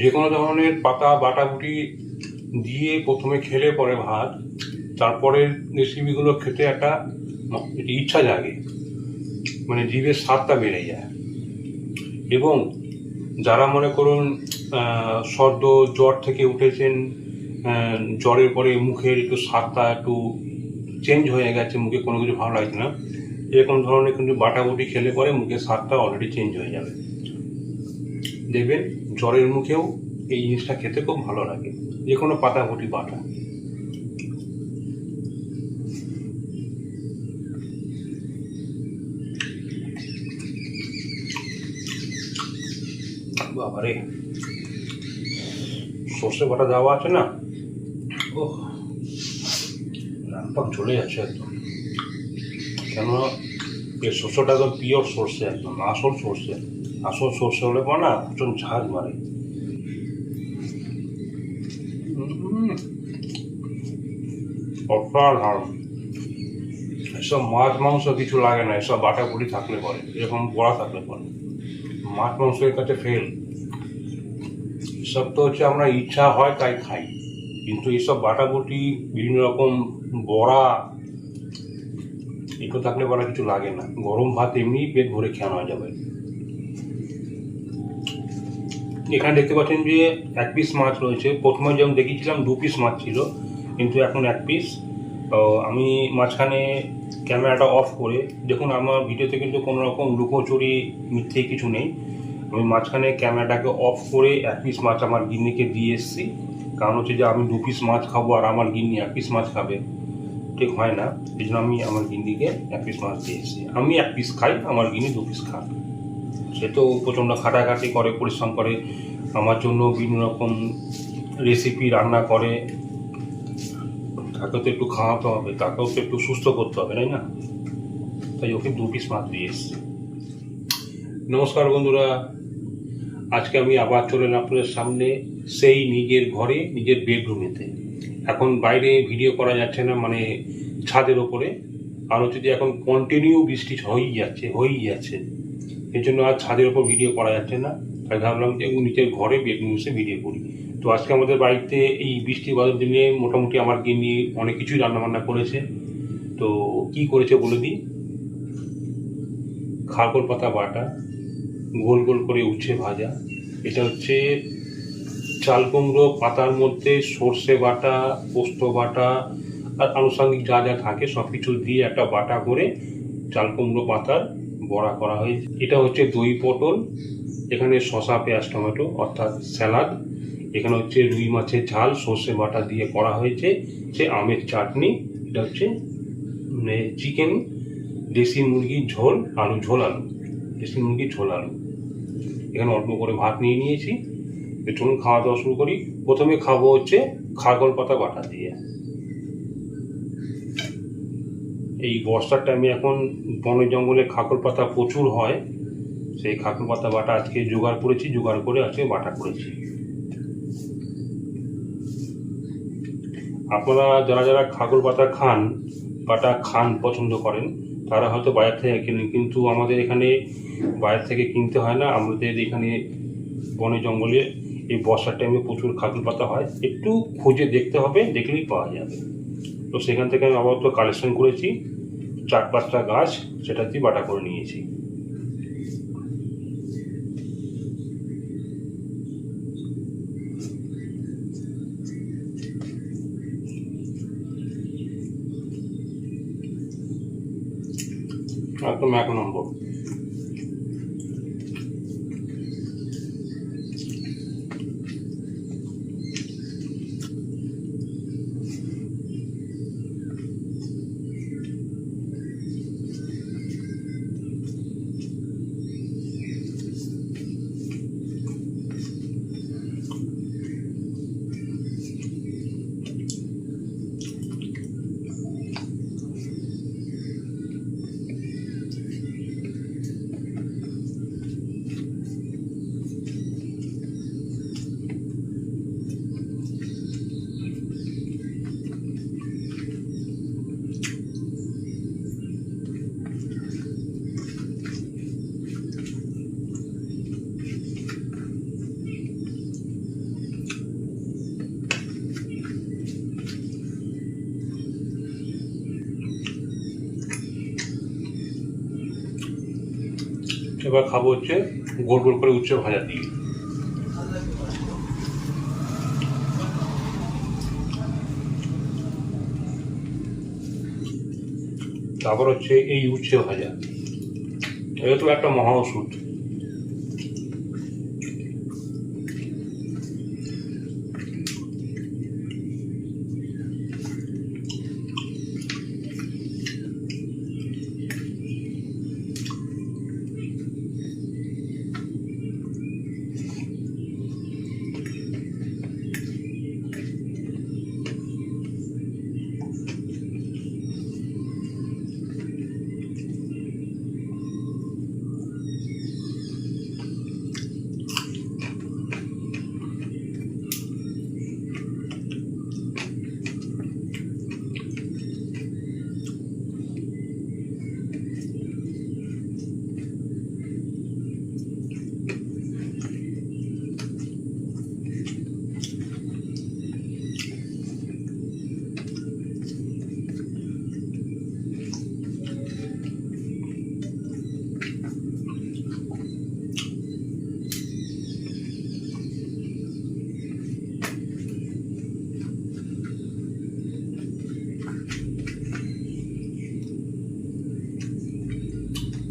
যে কোনো ধরনের পাতা বাটাবুটি দিয়ে প্রথমে খেলে পরে ভাত, তারপরে রেসিপিগুলো খেতে একটা ইচ্ছা জাগে। মানে জিভের স্বাদটা বেড়ে যায়। এবং যারা মনে করুন সদ্য জ্বর থেকে উঠেছেন জ্বরের পরে মুখের একটু স্বাদটা একটু চেঞ্জ হয়ে গেছে, মুখে কোনো কিছু ভালো লাগছে না, এরকম ধরনের কিন্তু বাটাবুটি খেলে পরে মুখের স্বাদটা অলরেডি চেঞ্জ হয়ে যাবে। দেখবেন জ্বরের মুখেও এই জিনিসটা খেতে খুব ভালো লাগে। যে কোনো পাতাবুটি বাটা। বাবারে। সর্ষে বাটা দেওয়া আছে না? ও রামপাক চলে যাচ্ছে একদম। কেন এই শস্যটা একদম পিওর সর্ষে, একদম আসল সর্ষে। আসল সর্ষে হলে পর না প্রচুর ঝাঁজ মারে। এসব মাছ, মাংস কিছু লাগে না, এসব বাটা বুড়ি থাকলে পরে, এরকম বড়া থাকলে পরে। মাছ মাংসের কাছে ফেল এসব তো হচ্ছে আমরা ইচ্ছা হয় তাই খাই। কিন্তু এইসব বাটাবুটি বিভিন্ন রকম বড়া, এগুলো থাকলে বলা কিছু লাগে না। গরম ভাত এমনি পেট ভরে খাওয়া যাবে। এখানে দেখতে পাচ্ছেন যে এক পিস মাছ রয়েছে। প্রথমে যেমন দেখিয়েছিলাম, দু পিস মাছ ছিল, কিন্তু এখন এক পিস তো আমি মাঝখানে ক্যামেরাটা অফ করে, দেখুন আমার ভিডিওতে কিন্তু কোনো রকম লুকোচুরি, মিথ্যে কিছু নেই। আমি মাঝখানে ক্যামেরাটাকে অফ করে এক পিস মাছ আমার গিন্নিকে দিয়ে এসেছি। কারণ হচ্ছে যে আমি দু পিস মাছ খাব আর আমার গিন্নি এক পিস মাছ খাবে। ঠিক হয় না। এই জন্য আমি আমার গিন্নিকে এক পিস মাছ দিয়ে এসেছি। আমি এক পিস খাই, আমার গিন্নি দু পিস খায় সে তো প্রচণ্ড খাটাখাটি করে, পরিশ্রম করে, আমার জন্য বিভিন্ন রকম রেসিপি রান্না করে। তাকে তো একটু খাওয়াতে হবে, তাকেও তো একটু সুস্থ করতে হবে, তাই না? তাই ওকে দু পিস মাছ দিয়ে এসছি। নমস্কার বন্ধুরা, আজকে আমি আবার চলে এলাম আপনাদের সামনে সেই নিজের ঘরে, নিজের বেডরুমেতে এখন বাইরে ভিডিও করা যাচ্ছে না মানে ছাদের ওপরে। আর হচ্ছে যে এখন কন্টিনিউ বৃষ্টি হয়েই যাচ্ছে হয়েই যাচ্ছে। এর জন্য আর ছাদের ওপর ভিডিও করা যাচ্ছে না। তাই ভাবলাম যে নিজের ঘরে বেডরুম এসে ভিডিও করি। তো আজকে আমাদের বাড়িতে এই বৃষ্টি বাদল দিনে মোটামুটি আমার গিন্নি অনেক কিছুই রান্নাবান্না করেছে। তো কি করেছে বলে দিই? খারকোল পাতা বাটা, গোল গোল করে উচ্ছে ভাজা। এটা হচ্ছে চাল কুমড়ো, পাতার মধ্যে সর্ষে বাটা, পোস্ত বাটা আর আনুষঙ্গিক যা যা থাকে সব কিছু দিয়ে একটা বাটা করে চাল কুমড়ো পাতার বড়া করা হয়েছে। এটা হচ্ছে দই পটল, এখানে শশা পেঁয়াজ, টমেটো, অর্থাৎ স্যালাড। এখানে হচ্ছে রুই মাছের ঝাল, সর্ষে বাটা দিয়ে করা হয়েছে। সে আমের চাটনি, এটা হচ্ছে চিকেন, দেশি মুরগির ঝোল, আলু ঝোল আলু, দেশি মুরগির ঝোল আলু। এখানে অল্প করে ভাত নিয়ে নিয়েছি। চলুন খাওয়া দাওয়া শুরু করি। প্রথমে খাব হচ্ছে খাগল পাতা বাটা দিয়ে। এই বর্ষার টাইমে এখন বনে জঙ্গলে খাকল পাতা প্রচুর হয়। সেই খাকল পাতা বাটা আজকে জোগাড় করেছি, জোগাড় করে আজকে বাটা করেছি। আপনারা যারা যারা খাগল পাতা খান, বাটা খান পছন্দ করেন, তারা হয়তো বাইরে থেকে কেনেন, কিন্তু আমাদের এখানে বাইরে থেকে কিনতে হয় না। আমাদের এখানে বনে জঙ্গলে এই বর্ষার টাইমে প্রচুর খাগল পাতা হয়। একটু খুঁজে দেখতে হবে, দেখলেই পাওয়া যাবে। তো সেখান থেকে আমি আপাতত কালেকশন করেছি। চার পাঁচটা গাছ সেটা দিয়ে বাটা করে নিয়েছি। একদম এক নম্বর। এবার খাব হচ্ছে গোল গোল করে উচ্ছে ভাজা দিয়ে। তারপর হচ্ছে এই উচ্ছে ভাজা। এটা তো একটা মহা ওষুধ।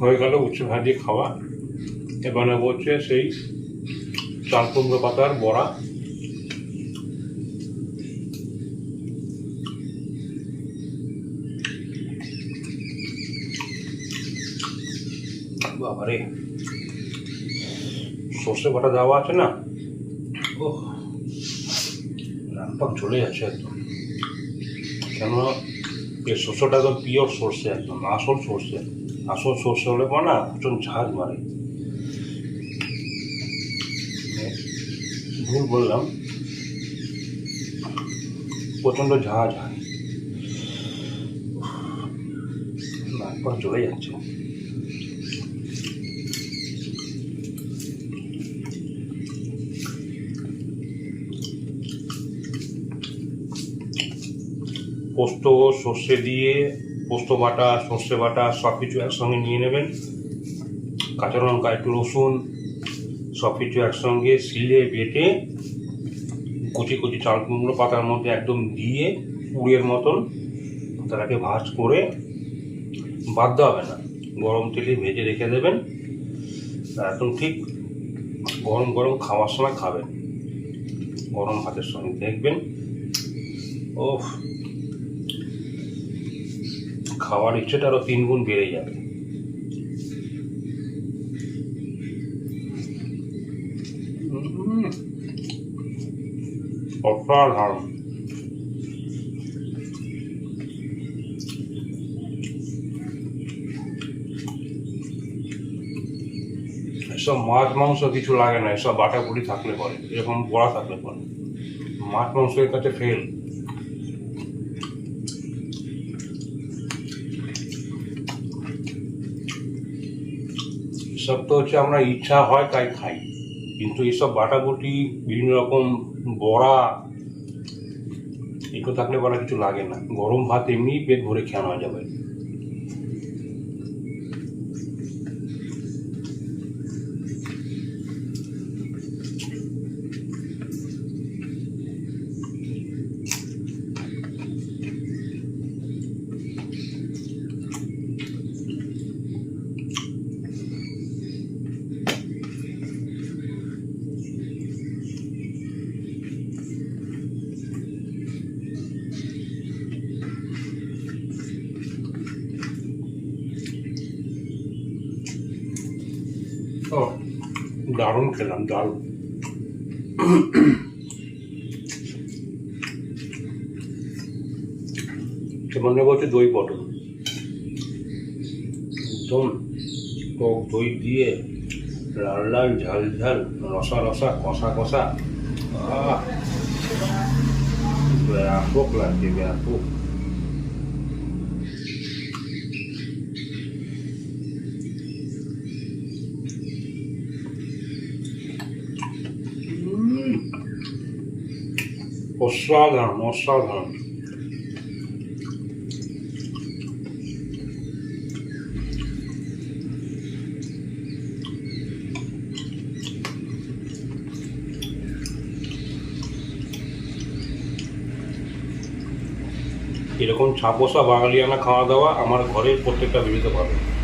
হয়ে গেল উচ্ছে ভাজি খাওয়া। এবার হচ্ছে সেই চাল কুমড়ো পাতার বড়া। বাবারে। সর্ষে বাটা দেওয়া আছে না? ও রামপাক চলে যাচ্ছে একদম। কেন এই শস্যটা একদম পিওর সর্ষে, একদম আসল সর্ষে। আসল সর্ষে হলে পর না প্রচণ্ড ঝাঁজ মারে। মানে ভুল বললাম। প্রচণ্ড ঝাঁজ হয়। চলে যাচ্ছে। পোস্ত সর্ষে দিয়ে পোস্ত বাটা, সর্ষে বাটা সব কিছু একসঙ্গে নিয়ে নেবেন। কাঁচা লঙ্কা, একটু রসুন সব কিছু একসঙ্গে শিলে বেটে কুচি কুচি চাল কুমড়ো পাতার মধ্যে একদম দিয়ে পুড়ের মতন তাটাকে ভাজ করে বাদ হবে না। গরম তেলে ভেজে রেখে দেবেন। একদম ঠিক গরম গরম খাওয়ার সময় খাবেন। গরম ভাতের সঙ্গে দেখবেন। ও খাওয়ার ইচ্ছেটা আরও তিন গুণ বেড়ে যাবে। অসাধারণ। মাছ, মাংস কিছু লাগে না, এসব বাটা বুড়ি থাকলে পরে, এরকম বড়া থাকলে পরে। মাছ মাংসের কাছে ফেল তো হচ্ছে, আমরা ইচ্ছা হয় তাই খাই। কিন্তু এইসব বাটাগুটি বিভিন্ন রকম বড়া এগুলো থাকলে বলা কিছু লাগে না। গরম ভাত এমনি পেট ভরে খেয়ানো যাবে। খেলাম দারুণ নেব হচ্ছে দই পটল। একদম টক দই দিয়ে লাল লাল, ঝাল ঝাল, রসা রসা, কষা কষা। ব্যাপক লাগছে, ব্যাপক। অসাধারণ অসাধারণ। এরকম ছাপোষা বাঙালিয়ানা খাওয়া দাওয়া আমার ঘরের প্রত্যেকটা বিবেচিত পাবে।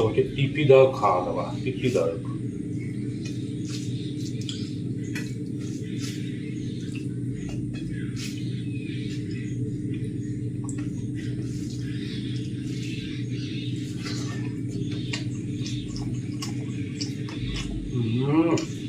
সব হচ্ছে তৃপ্তিদায়ক খাওয়া দাওয়া তৃপ্তিদায়ক হুম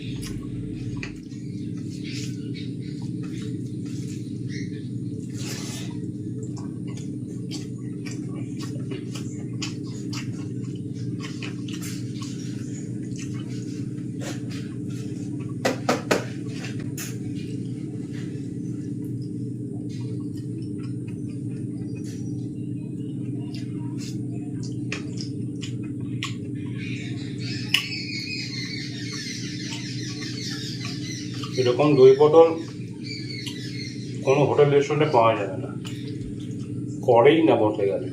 এরকম দই পটল কোনো হোটেল রেস্টুরেন্টে পাওয়া যাবে না। করেই না বলতে গেলে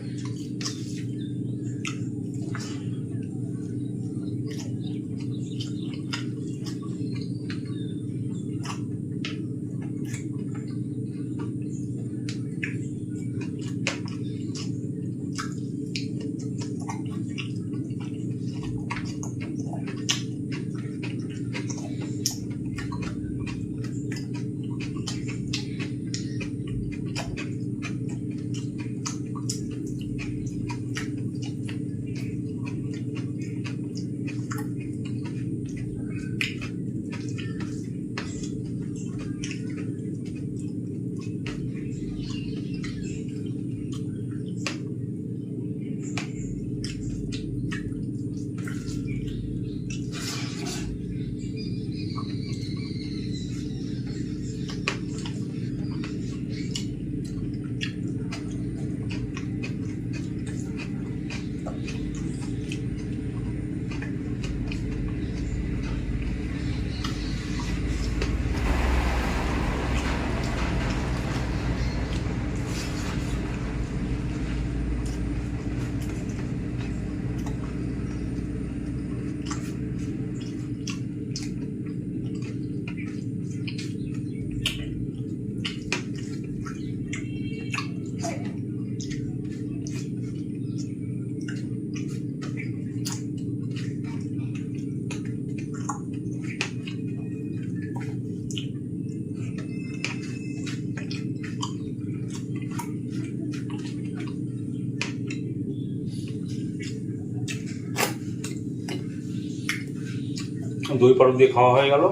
দই পটল দিয়ে খাওয়া হয়ে গেল।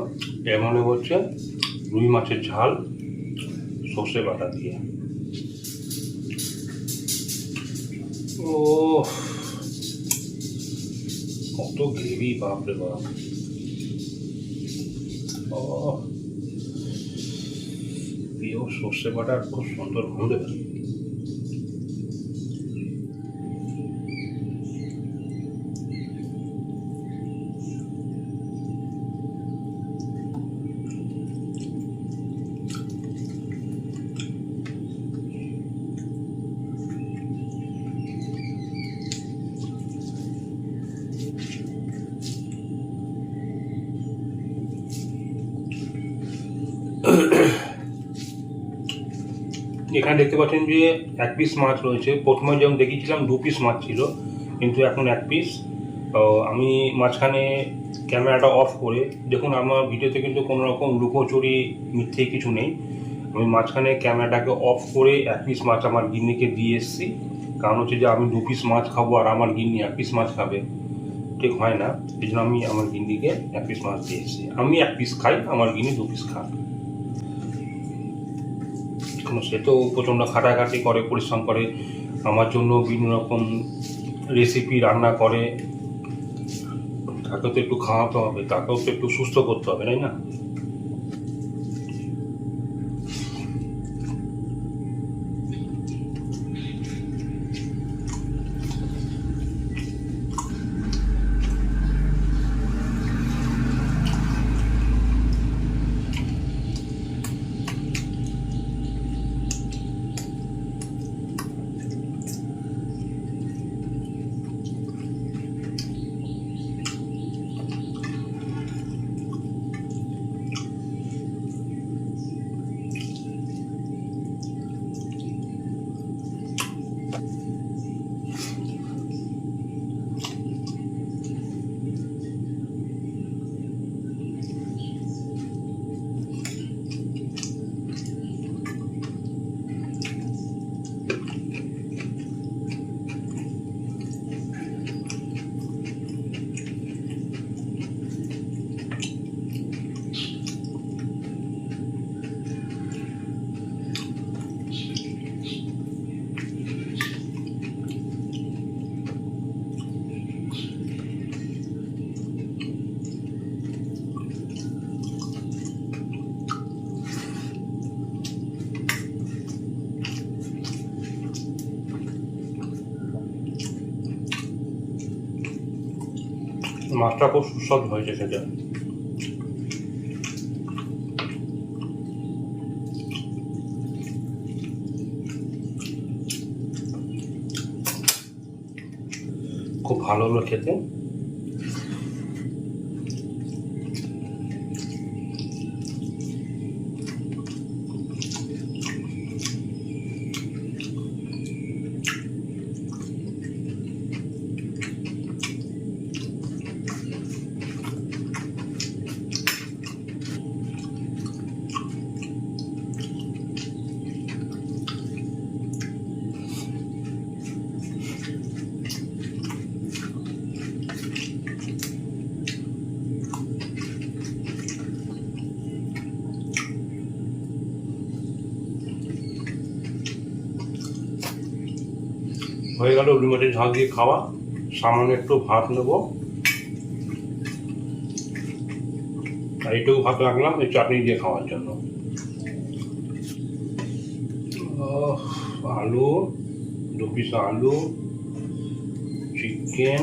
এর মনে হচ্ছে রুই মাছের ঝাল, সর্ষে বাটা দিয়ে। ও কত গ্রেভি বাপরে বাপ। ও সর্ষে বাটা খুব সুন্দর ঘুরে এখানে দেখতে পাচ্ছেন যে এক পিস মাছ রয়েছে। প্রথমে যেমন দেখিয়েছিলাম, দু পিস মাছ ছিল, কিন্তু এখন এক পিস তো আমি মাঝখানে ক্যামেরাটা অফ করে, দেখুন আমার ভিডিওতে কিন্তু কোনো রকম লুকোচুরি, মিথ্যে কিছু নেই। আমি মাঝখানে ক্যামেরাটাকে অফ করে এক পিস মাছ আমার গিন্নিকে দিয়ে এসেছি। কারণ হচ্ছে যে আমি দু পিস মাছ খাব আর আমার গিন্নি এক পিস মাছ খাবে। ঠিক হয় না, এই জন্য আমি আমার গিন্নিকে এক পিস মাছ দিয়ে এসেছি। আমি এক পিস খাই, আমার গিন্নি দু পিস কারণ সে তো প্রচণ্ড খাটাখাটি করে, পরিশ্রম করে। আমার জন্য বিভিন্ন রকম রেসিপি রান্না করে। তাকেও তো একটু খাওয়াতে হবে, তাকেও তো একটু সুস্থ করতে হবে, তাই না? মাছটা খুব সুস্বাদু হয়েছে সেটা। খুব ভালো হলো খেতে হয়ে গেল রুই মাছের ঝাল দিয়ে খাওয়া সামান্য একটু ভাত নেব আর এইটুকু ভাত রাখলাম এই চাটনি দিয়ে খাওয়ার জন্য আহ, আলু দু পিস আলু চিকেন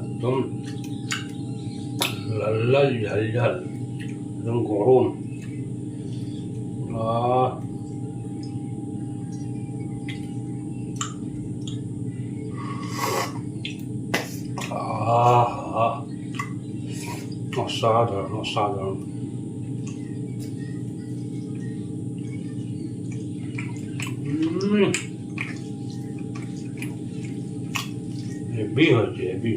একদম লাল লাল ঝাল ঝাল একদম গরম আহ অসাধারণ অসাধারণ উম। হেভি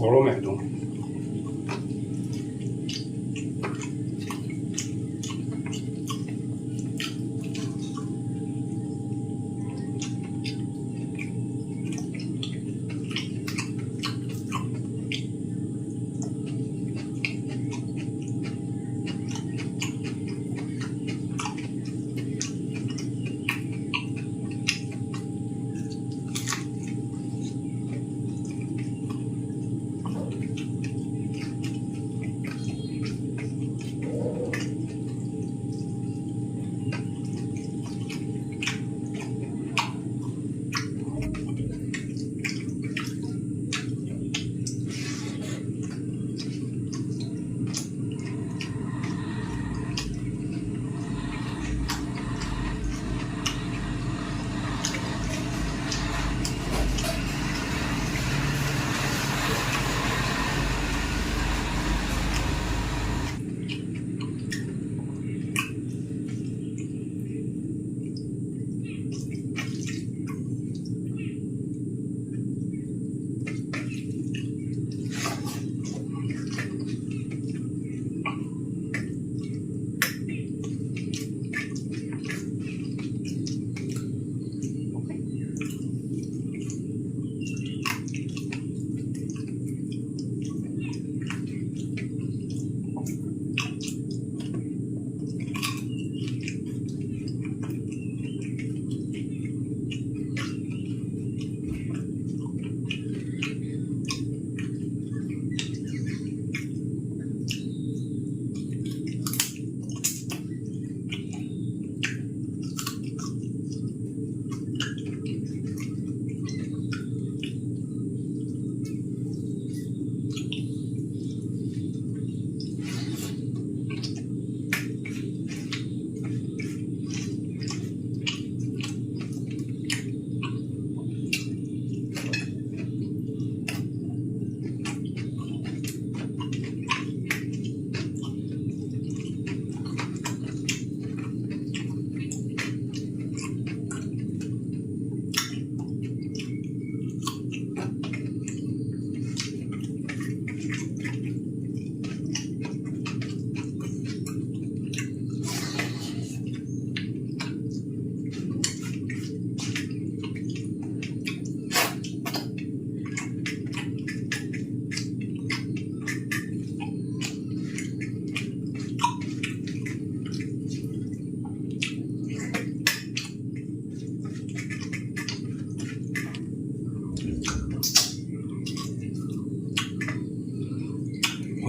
হয়েছে হেভি গরম একদম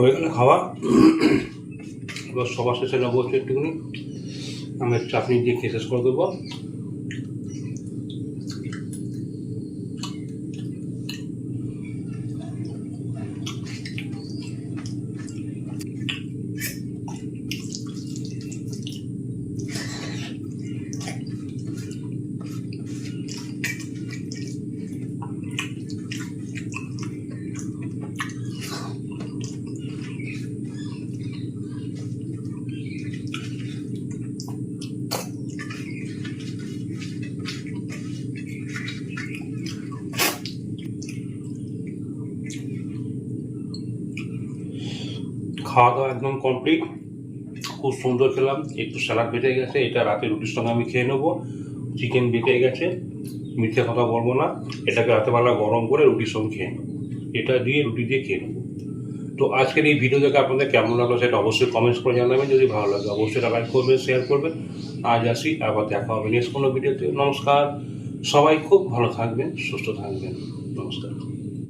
হয়ে গেলে খাওয়া। এবার সবার শেষে নেব হচ্ছে একটুখানি। আমি চাটনি দিয়ে খেয়ে শেষ করে দেবো। খাওয়া দাওয়া একদম কমপ্লিট খুব সুন্দর খেলাম, একটু স্যালাড বেঁচে গেছে, এটা রাতে রুটির সঙ্গে আমি খেয়ে নেব। চিকেন বেঁচে গেছে, মিথ্যে কথা বলব না, এটাকে রাতেবেলা গরম করে রুটির সঙ্গে খেয়ে নেব। এটা দিয়ে রুটি দিয়ে খেয়ে নেব। তো আজকের এই ভিডিও দেখে আপনাদের কেমন লাগল সেটা অবশ্যই কমেন্টস করে জানাবেন, যদি ভালো লাগে অবশ্যই লাইক করবেন শেয়ার করবেন। আজ আসি, আবার দেখা হবে নেক্সট কোনো ভিডিওতে নমস্কার, সবাই খুব ভালো থাকবেন, সুস্থ থাকবেন। নমস্কার।